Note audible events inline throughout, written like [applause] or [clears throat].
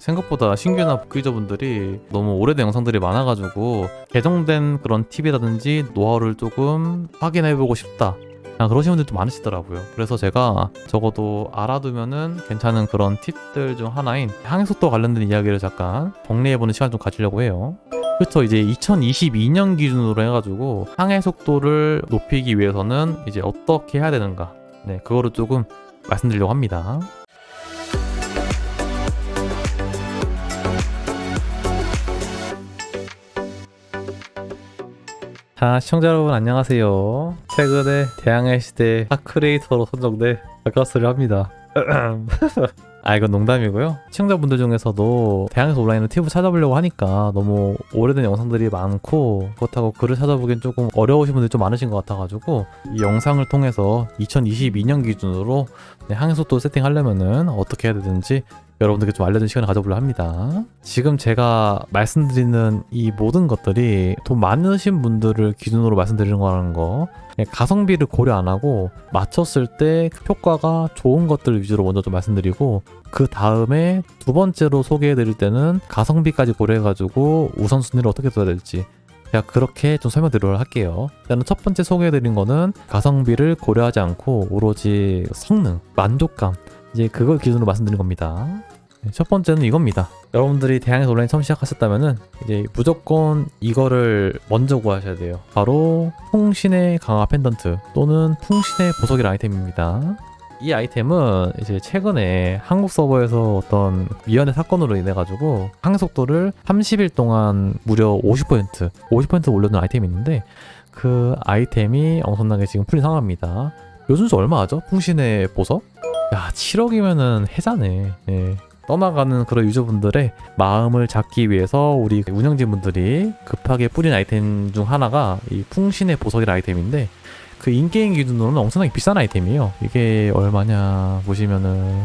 생각보다 신규나 복귀자분들이 너무 오래된 영상들이 많아가지고 개정된 그런 팁이라든지 노하우를 조금 확인해보고 싶다. 그냥 그러시는 분들도 많으시더라고요. 그래서 제가 적어도 알아두면은 괜찮은 그런 팁들 중 하나인 항해 속도 관련된 이야기를 잠깐 정리해보는 시간 좀 가지려고 해요. 그렇죠. 이제 2022년 기준으로 해가지고 항해 속도를 높이기 위해서는 이제 어떻게 해야 되는가. 네, 그거를 조금 말씀드리려고 합니다. 자, 시청자 여러분 안녕하세요. 최근에 대항해 시대 하크레이터로 선정돼 가까스를 합니다. [clears throat] 아 이건 농담이고요. 시청자분들 중에서도 대항해서 온라인으로 팁을 찾아보려고 하니까 너무 오래된 영상들이 많고 그렇다고 글을 찾아보기엔 조금 어려우신 분들이 좀 많으신 것 같아가지고 이 영상을 통해서 2022년 기준으로 네, 항해 속도 세팅하려면은 어떻게 해야 되는지 여러분들께 좀 알려드리는 시간을 가져보려 합니다. 지금 제가 말씀드리는 이 모든 것들이 돈 많으신 분들을 기준으로 말씀드리는 거라는 거 그냥 가성비를 고려 안 하고 맞췄을 때 효과가 좋은 것들 위주로 먼저 좀 말씀드리고 그 다음에 두 번째로 소개해 드릴 때는 가성비까지 고려해가지고 우선순위를 어떻게 둬야 될지 제가 그렇게 좀 설명드리도록 할게요. 일단은 첫 번째 소개해드린 거는 가성비를 고려하지 않고 오로지 성능, 만족감 이제 그걸 기준으로 말씀드린 겁니다. 네, 첫 번째는 이겁니다. 여러분들이 대항해서 온라인 처음 시작하셨다면은 이제 무조건 이거를 먼저 구하셔야 돼요. 바로 풍신의 강화 펜던트 또는 풍신의 보석이라는 아이템입니다. 이 아이템은 이제 최근에 한국 서버에서 어떤 위헌의 사건으로 인해 가지고 항해 속도를 30일 동안 무려 50% 50% 올려놓은 아이템이 있는데 그 아이템이 엄청나게 지금 풀린 상황입니다. 요즘 수 얼마 하죠? 풍신의 보석? 야 7억이면은 해자네. 예. 떠나가는 그런 유저분들의 마음을 잡기 위해서 우리 운영진분들이 급하게 뿌린 아이템 중 하나가 이 풍신의 보석이라는 아이템인데 그 인게임 기준으로는 엄청나게 비싼 아이템이에요. 이게 얼마냐 보시면은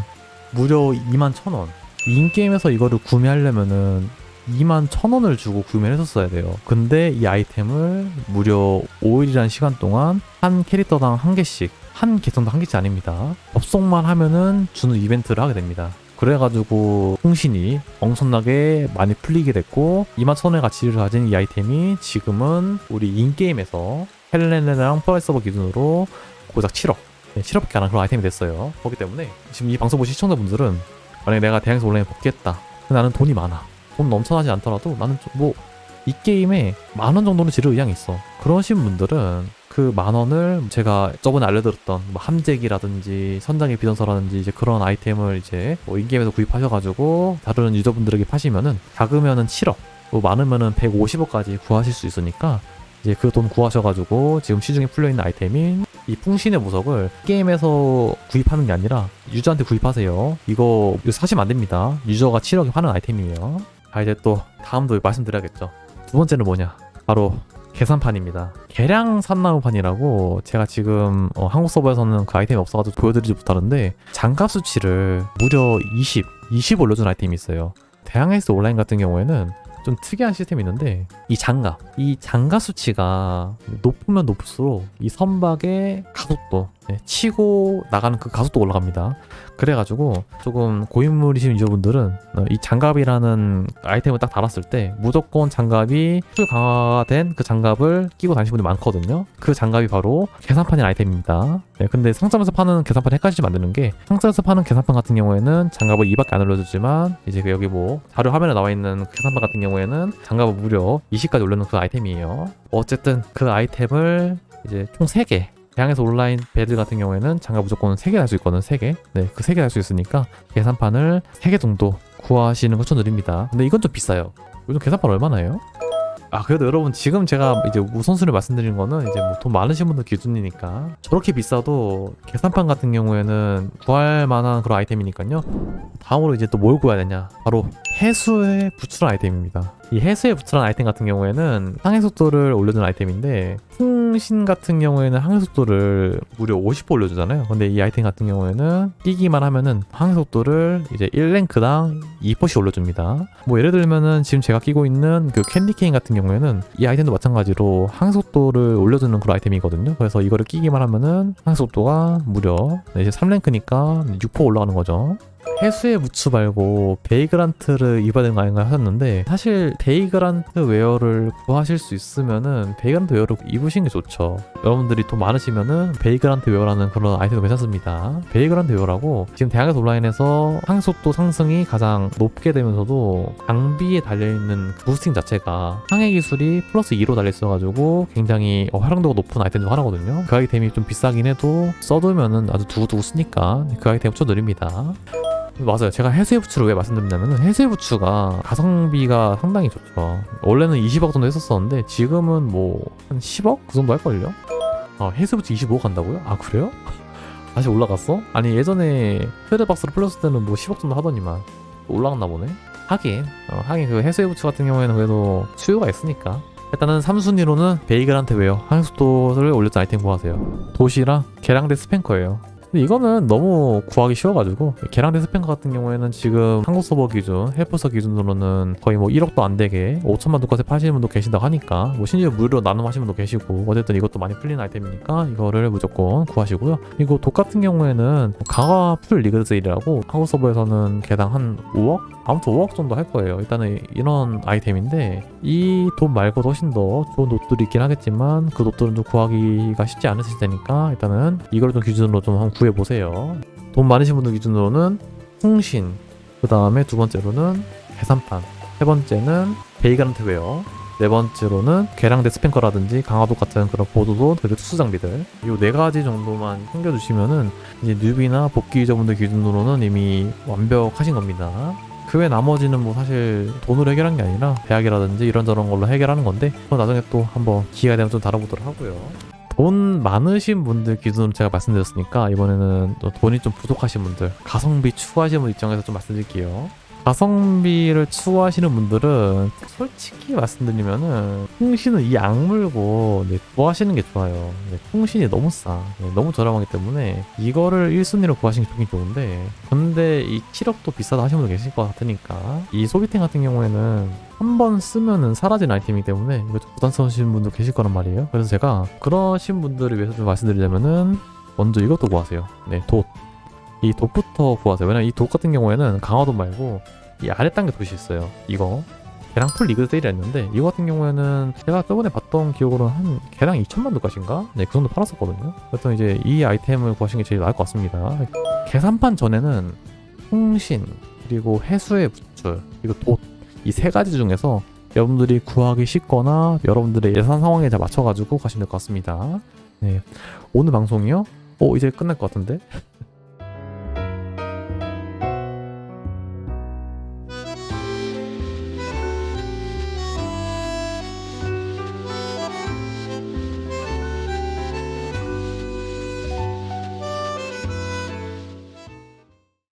무려 2만 1,000원. 인게임에서 이거를 구매하려면은 2만 1,000원을 주고 구매를 했었어야 돼요. 근데 이 아이템을 무려 5일이라는 시간 동안 한 캐릭터당 한 개씩 한 계정도 한 개씩 아닙니다. 접속만 하면은 주는 이벤트를 하게 됩니다. 그래가지고 통신이 엄청나게 많이 풀리게 됐고 2만 천원의 가치를 가진 이 아이템이 지금은 우리 인게임에서 헬렌이랑 프라이스 서버 기준으로 고작 7억 네, 7억밖에 안 하는 그런 아이템이 됐어요 그렇기 때문에 지금 이 방송 보신 시청자분들은 만약에 내가 대항에서 온라인에 복귀했다 나는 돈이 많아 돈 넘쳐나지 않더라도 나는 뭐 이 게임에 만 원 정도는 지를 의향이 있어 그러신 분들은 그 만 원을 제가 저번에 알려드렸던 뭐 함재기라든지 선장의 비전서라든지 이제 그런 아이템을 이제 뭐 인게임에서 구입하셔가지고 다른 유저분들에게 파시면은 작으면은 7억 뭐 많으면은 150억까지 구하실 수 있으니까 이제 그 돈 구하셔가지고 지금 시중에 풀려있는 아이템인 이 풍신의 보석을 게임에서 구입하는 게 아니라 유저한테 구입하세요. 이거 사시면 안 됩니다. 유저가 7억에 파는 아이템이에요. 자 이제 또 다음 도 말씀드려야겠죠. 두 번째는 뭐냐? 바로 계산판입니다. 계량 산나무판이라고 제가 지금 어, 한국 서버에서는 그 아이템이 없어가지고 보여드리지 못하는데 장갑 수치를 무려 20, 20 올려준 아이템이 있어요. 대항해스 온라인 같은 경우에는 좀 특이한 시스템이 있는데 이 장갑, 이 장갑 수치가 높으면 높을수록 이 선박의 가속도 네, 치고 나가는 그 가속도 올라갑니다. 그래가지고 조금 고인물이신 유저분들은 어, 이 장갑이라는 아이템을 딱 달았을 때 무조건 장갑이 술 강화된 그 장갑을 끼고 다니시는 분들이 많거든요. 그 장갑이 바로 계산판인 아이템입니다. 네, 근데 상점에서 파는 계산판 헷갈리지 만드는 게 상점에서 파는 계산판 같은 경우에는 장갑을 2밖에 안 올려주지만 이제 그 여기 뭐 자료 화면에 나와 있는 그 계산판 같은 경우에는 장갑을 무려 20까지 올려놓은 그 아이템이에요. 어쨌든 그 아이템을 이제 총 3개 대항에서 온라인 배드 같은 경우에는 장갑 무조건 3개 할 수 있거든 3개. 네그 3개 할 수 있으니까 계산판을 3개 정도 구하시는 거 추천드립니다. 근데 이건 좀 비싸요. 요즘 계산판 얼마나 해요? 아 그래도 여러분 지금 제가 이제 우선순위를 말씀드리는 거는 이제 뭐 돈 많으신 분들 기준이니까 저렇게 비싸도 계산판 같은 경우에는 구할 만한 그런 아이템이니까요. 다음으로 이제 또 뭘 구해야 되냐? 바로 해수에 부출한 아이템입니다 이 해수에 부출한 아이템 같은 경우에는 항해 속도를 올려주는 아이템인데 풍신 같은 경우에는 항해 속도를 무려 50% 올려주잖아요. 근데 이 아이템 같은 경우에는 끼기만 하면은 항해 속도를 이제 1랭크당 2%씩 올려줍니다. 뭐 예를 들면은 지금 제가 끼고 있는 그 캔디 케인 같은 경우에는 이 아이템도 마찬가지로 항해 속도를 올려주는 그런 아이템이거든요. 그래서 이거를 끼기만 하면은 항해 속도가 무려 네, 이제 3랭크니까 6% 올라가는 거죠 해수의 부츠 말고 베이그란트를 입어야 되는 거 아닌가 하셨는데 사실 베이그란트 웨어를 구하실 수 있으면은 베이그란트 웨어를 입으시는 게 좋죠. 여러분들이 돈 많으시면은 베이그란트 웨어라는 그런 아이템도 괜찮습니다. 베이그란트 웨어라고 지금 대학에서 온라인에서 항속도 상승이 가장 높게 되면서도 장비에 달려있는 그 부스팅 자체가 항해 기술이 플러스 2로 달려있어가지고 굉장히 어, 활용도가 높은 아이템 중 하나거든요. 그 아이템이 좀 비싸긴 해도 써두면은 아주 두고두고 쓰니까 그 아이템 추천드립니다 맞아요. 제가 해수의 부츠를 왜 말씀드리냐면은 해수의 부츠가 가성비가 상당히 좋죠. 원래는 20억 정도 했었었는데 지금은 뭐 한 10억 그 정도 할걸요? 아 해수 부츠 25억 간다고요? 아 그래요? [laughs] 다시 올라갔어? 아니 예전에 페드박스로 풀렸을 때는 뭐 10억 정도 하더니만 올라갔나 보네. 하긴 어, 하긴 그 해수의 부츠 같은 경우에는 그래도 수요가 있으니까 일단은 3순위로는 베이글한테 왜요? 항속도를 올렸던 아이템 구하세요. 도시랑 계량대 스팽커예요. 근데 이거는 너무 구하기 쉬워가지고 계량대 스팽커 같은 경우에는 지금 한국 서버 기준, 해프서 기준으로는 거의 뭐 1억도 안 되게 5천만 돈까지 파시는 분도 계신다고 하니까 뭐 심지어 무료로 나눔하시는 분도 계시고 어쨌든 이것도 많이 풀리는 아이템이니까 이거를 무조건 구하시고요. 그리고 독 같은 경우에는 강화 풀 리그 세일이라고 한국 서버에서는 개당 한 5억? 아무튼 5억 정도 할 거예요. 일단은 이런 아이템인데 이 돈 말고도 훨씬 더 좋은 롯들이 있긴 하겠지만 그 롯들은 좀 구하기가 쉽지 않으실 테니까 일단은 이걸 좀 기준으로 좀 한번 구해 보세요. 돈 많으신 분들 기준으로는 통신, 그 다음에 두 번째로는 계산판, 세 번째는 베이그란트 웨어, 네 번째로는 계량대 스팽커라든지 강화도 같은 그런 보드도 그리고 특수 장비들 이 네 가지 정도만 챙겨주시면은 이제 뉴비나 복귀 유저분들 기준으로는 이미 완벽하신 겁니다. 그 외 나머지는 뭐 사실 돈으로 해결한 게 아니라 대학이라든지 이런저런 걸로 해결하는 건데 그건 나중에 또 한번 기회가 되면 좀 다뤄보도록 하고요. 돈 많으신 분들 기준으로 제가 말씀드렸으니까 이번에는 또 돈이 좀 부족하신 분들 가성비 추구하시는 분 입장에서 좀 말씀드릴게요. 가성비를 추구하시는 분들은 솔직히 말씀드리면은 통신은 이 악물고 네, 구하시는 게 좋아요. 네, 통신이 너무 싸. 네, 너무 저렴하기 때문에 이거를 1순위로 구하시는 게 좋긴 좋은데 근데 이 7억도 비싸다 하시는 분도 계실 것 같으니까 이 소비템 같은 경우에는 한번 쓰면은 사라진 아이템이기 때문에 이거 좀 부담스러우신 분도 계실 거란 말이에요. 그래서 제가 그러신 분들을 위해서 좀 말씀드리자면은 먼저 이것도 구하세요. 네, 돛. 이 돛부터 구하세요. 왜냐면 이 돛 같은 경우에는 강화도 말고 이 아래 단계 돛이 있어요. 이거 개랑 풀 리그 세일이 있는데 이거 같은 경우에는 제가 저번에 봤던 기억으로는 한 개당 2천만 돈까지인가? 네, 그 정도 팔았었거든요. 그래서 이제 이 아이템을 구하시는 게 제일 나을 것 같습니다. 계산판 전에는 통신 그리고 해수의 부출 그리고 돛 이 세 가지 중에서 여러분들이 구하기 쉽거나 여러분들의 예산 상황에 잘 맞춰가지고 가시면 될 것 같습니다. 네, 오늘 방송이요? 어 이제 끝날 것 같은데?